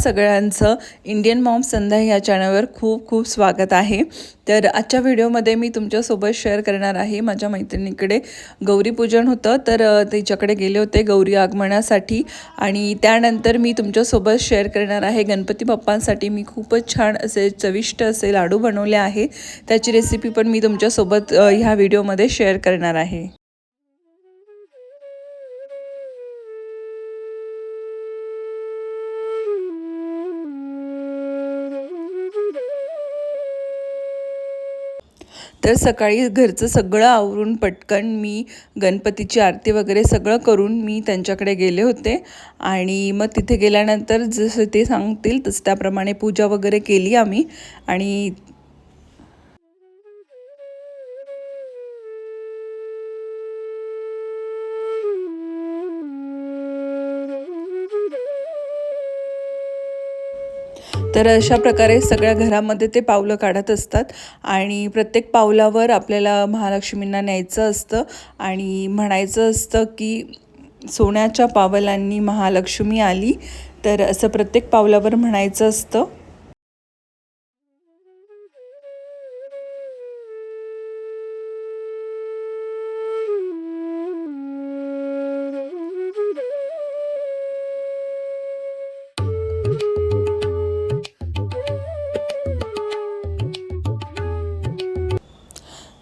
सगळ्यांचं Indian Maugham संध्या ह्या चॅनलवर खूप खूप स्वागत आहे. तर आजच्या व्हिडिओमध्ये मी तुमच्यासोबत शेअर करणार आहे माझ्या मैत्रिणीकडे गौरीपूजन होतं. तर तिच्याकडे गेले होते गौरी आगमनासाठी आणि त्यानंतर मी तुमच्यासोबत शेअर करणार आहे. गणपती बाप्पांसाठी मी खूपच छान असे चविष्ट असे लाडू बनवले आहे. त्याची रेसिपी पण मी तुमच्यासोबत ह्या व्हिडिओमध्ये शेअर करणार आहे. तर सकाळी घरचं सगळं आवरून पटकन मी गणपतीची आरती वगैरे सगळं करून मी त्यांच्याकडे गेले होते. आणि मग तिथे गेल्यानंतर जसं ते सांगतील तसं त्याप्रमाणे पूजा वगैरे केली आम्ही. आणि तर अशा प्रकारे सगळ्या घरामध्ये ते पावलं काढत असतात आणि प्रत्येक पावलावर आपल्याला महालक्ष्मींना न्यायचं असतं आणि म्हणायचं असतं की सोन्याच्या पावलांनी महालक्ष्मी आली. तर असं प्रत्येक पावलावर म्हणायचं असतं.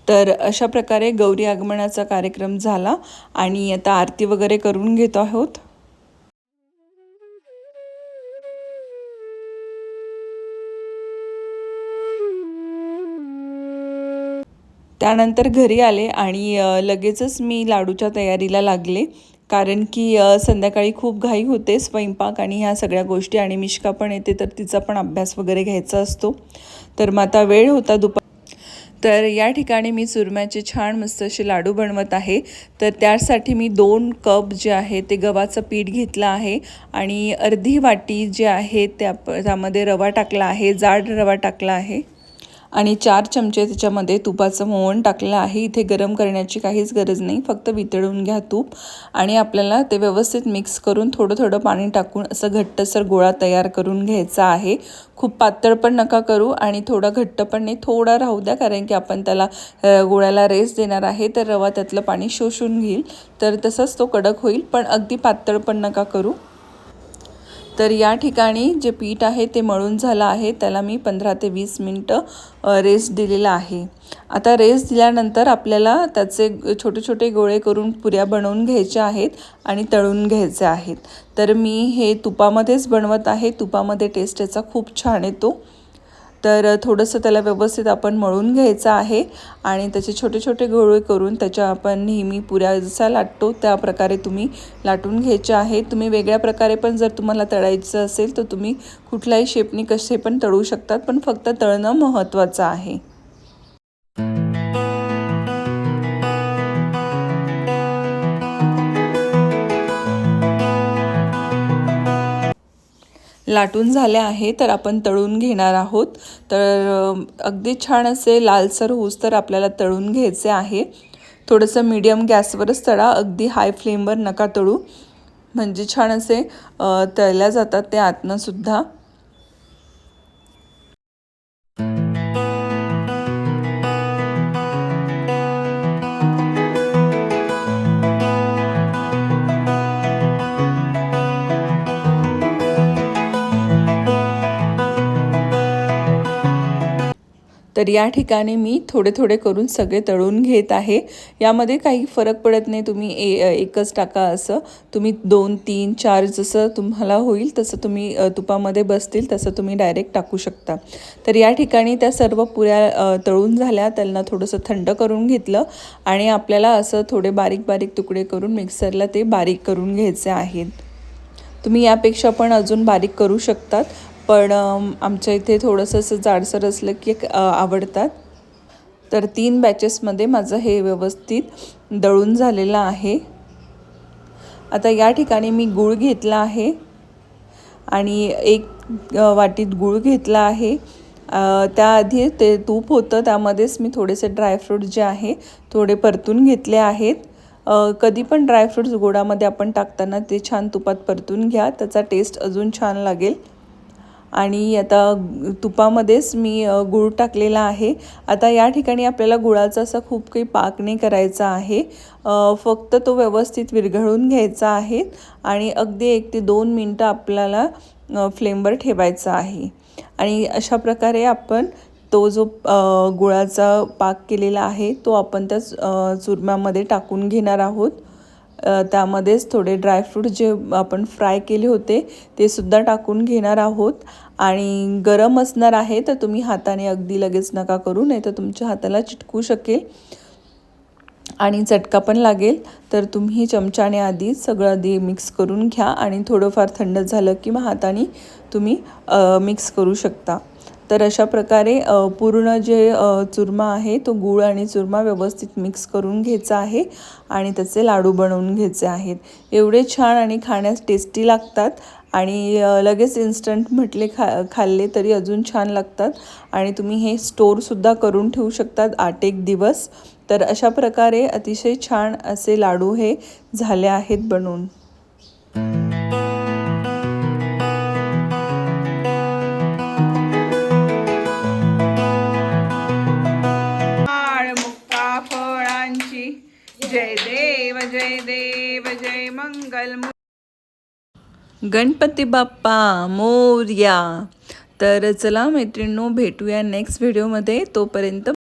तर अशा प्रकारे गौरी आगमनाचा कार्यक्रम झाला आणि आता आरती वगैरे करून घेतो आहोत. त्यानंतर घरी आले आणि लगेचच मी लाडूच्या तयारीला लागले. कारण की संध्याकाळी खूप घाई होते स्वयंपाक आणि ह्या सगळ्या गोष्टी आणि मिश्का पण येते तर तिचा पण अभ्यास वगैरे घ्यायचा असतो. तर मग आता वेळ होता दुपार तर या ठिकाणी मी चुरम्याचे छान मस्त असे लाडू बनवत आहे. तर त्यासाठी मी दोन कप जे आहे ते गव्हाचं पीठ घेतलं आहे आणि अर्धी वाटी जे आहे त्या त्यामध्ये रवा टाकला आहे जाड रवा टाकला आहे. आणि चार चमचे त्याच्यामध्ये तुपाचं मोहन टाकलं आहे. इथे गरम करण्याची काहीच गरज नाही. फक्त वितळून घ्या तूप आणि आपल्याला ते व्यवस्थित मिक्स करून थोडं थोडं पाणी टाकून असं घट्टसर गोळा तयार करून घ्यायचा आहे. खूप पातळ पण नका करू आणि थोडा घट्ट पण नाही थोडा राहू द्या. कारण की आपण त्याला गोळ्याला रेस देणार आहे. तर रवा त्यातलं पाणी शोषून घेईल. तर तसंच तो कडक होईल. पण अगदी पातळ पण नका करू. तर या ठिकाणी जे पीठ आहे ते मळून झालं आहे. त्याला मी पंधरा ते वीस मिनटं रेस्ट दिलेला आहे. आता रेस्ट दिल्यानंतर आपल्याला त्याचे छोटे छोटे गोळे करून पुऱ्या बनवून घ्यायच्या आहेत आणि तळून घ्यायचे आहेत. तर मी हे तुपामध्येच बनवत आहे. तुपामध्ये टेस्ट याचा खूप छान येतो. तर थोडंसं त्याला व्यवस्थित आपण मळून घ्यायचं आहे आणि त्याचे छोटे छोटे गोळे करून त्याच्या आपण नेहमी पुऱ्या जसा लाटतो त्या प्रकारे तुम्ही लाटून घ्यायचे आहे. तुम्ही वेगळ्या प्रकारे पण जर तुम्हाला तळायचं असेल तर तुम्ही कुठल्याही शेपनी कसे पण तळू शकतात पण फक्त तळणं महत्त्वाचं आहे. लाटून झाले आहे तर आपण तळून घेणार आहोत. तर अगदी छान असे लालसर होऊस तर आपल्याला तळून घ्यायचे आहे. थोडंसं मीडियम गॅसवरच तळा अगदी हाय फ्लेमवर नका तळू. म्हणजे छान असे तळल्या जातात ते आतनंसुद्धा. तर या ठिकाणी मी थोडे थोडे करून सगळे तळून घेत आहे. यामध्ये काही फरक पडत नाही. तुम्ही ए एकच टाका असं. तुम्ही दोन तीन चार जसं तुम्हाला होईल तसं तुम्ही तुपामध्ये बसतील तसं तुम्ही डायरेक्ट टाकू शकता. तर या ठिकाणी त्या सर्व पुऱ्या तळून झाल्या. त्यांना थोडंसं थंड करून घेतलं आणि आपल्याला असं थोडे बारीक बारीक तुकडे करून मिक्सरला ते बारीक करून घ्यायचे आहेत. तुम्ही यापेक्षा पण अजून बारीक करू शकतात. पण आमच्या इथे थोडंसं असं जाडसर असलं की आवडतात. तर तीन बॅचेसमध्ये माझं हे व्यवस्थित दळून झालेलं आहे. आता या ठिकाणी मी गूळ घेतला आहे. आणि एक वाटीत गूळ घेतला आहे. त्याआधी ते तूप होतं त्यामध्येच मी थोडेसे ड्रायफ्रूट जे आहे थोडे परतून घेतले आहेत. कधी पण ड्रायफ्रूट्स गोडामध्ये आपण टाकताना ते छान तुपात परतून घ्या त्याचा टेस्ट अजून छान लागेल. आणि आता तुपामध्येच मी गूळ टाकलेला आहे. आता या ठिकाणी आपल्याला गुळाचा असा खूप काही पाक नाही करायचा आहे. फक्त तो व्यवस्थित विरघळून घ्यायचा आहे आणि अगदी एक ते दोन मिनटं आपल्याला फ्लेमवर ठेवायचा आहे. आणि अशा प्रकारे आपण तो जो गुळाचा पाक केलेला आहे तो आपण त्या चुरम्यामध्ये टाकून घेणार आहोत. त्यामध्येच थोडे ड्रायफ्रूट जे आपण फ्राय केले होते ते सुद्धा टाकून घेणार आहोत. आणि गरम असणार आहे तर तुम्ही हाताने अगदी लगेच नका करू नाही तर तुमच्या हाताला चिटकू शकेल. आणि चटका पण लागेल तर तुम्ही चमच्याने आधी सगळं आधी मिक्स करून घ्या आणि थोडंफार थंड झालं की मग हाताने तुम्ही मिक्स करू शकता. तर अशा प्रकारे पूर्ण जे चुरमा आहे तो गूळ आणि चुरमा व्यवस्थित मिक्स करून घ्यायचा आहे आणि त्याचे लाडू बनवून घ्यायचे आहेत. एवढे छान आणि खाण्यास टेस्टी लागतात आणि लगेच इन्स्टंट म्हटले खा खाल्ले तरी अजून छान लागतात आणि तुम्ही हे स्टोरसुद्धा करून ठेवू शकतात आठ एक दिवस. तर अशा प्रकारे अतिशय छान असे लाडू हे झाले आहेत बनवून. फळांची जय देव जय देव जय मंगल गणपती बाप्पा मोर्या. तर चला मैत्रिणींनो भेटूया नेक्स्ट व्हिडिओमध्ये तोपर्यंत